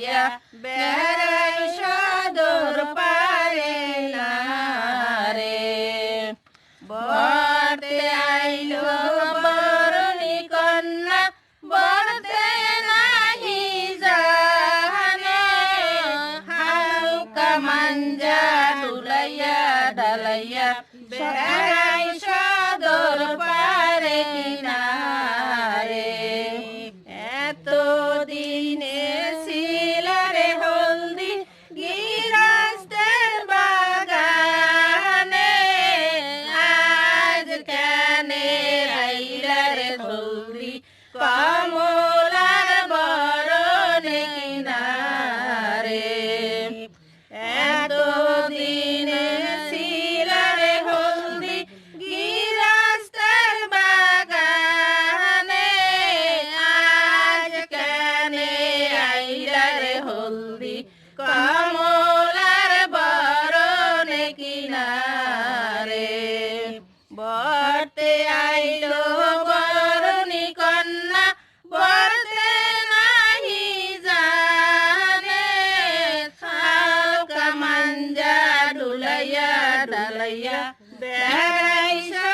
yeah, yeah. ya, de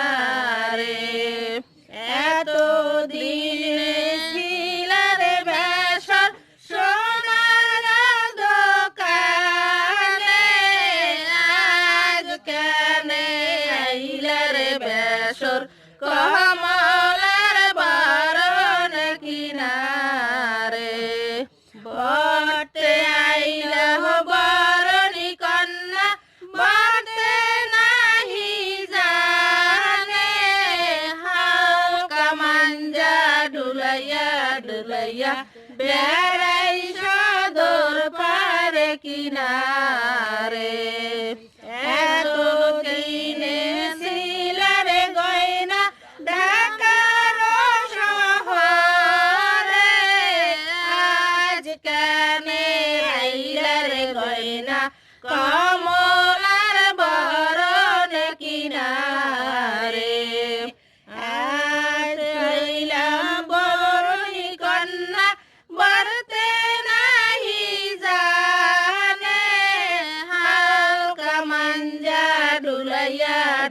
কমলার কিনারে। বটে আইল বরণী কন্যা, বটে নাহি জানে। ডুলাইয়া ডুলাইয়া বেড়াই সদর পারে কিনারে।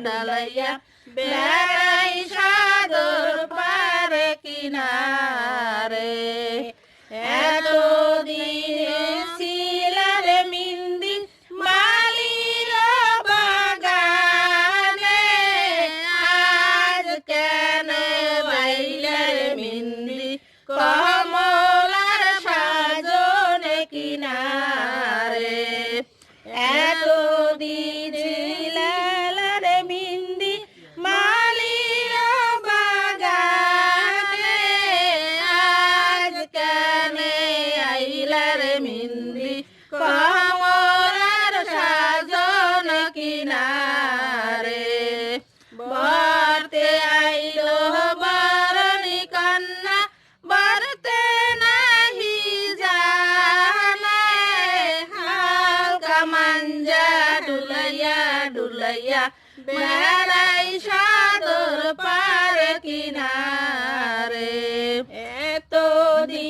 লইয়া বেড়াই সাদর পারে কিনারে। কিনারে। বর্তে আইলো বারণি কান্না বারতে নাহি জানে। হালকা মাঞ্জা ডুলাইয়া ডুলাইয়া বেড়াই সাদর পার কিনারে। এত দিন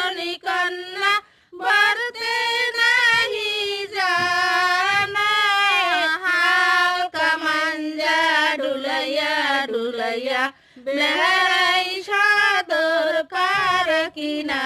বেড়াই সাদর কার কিনা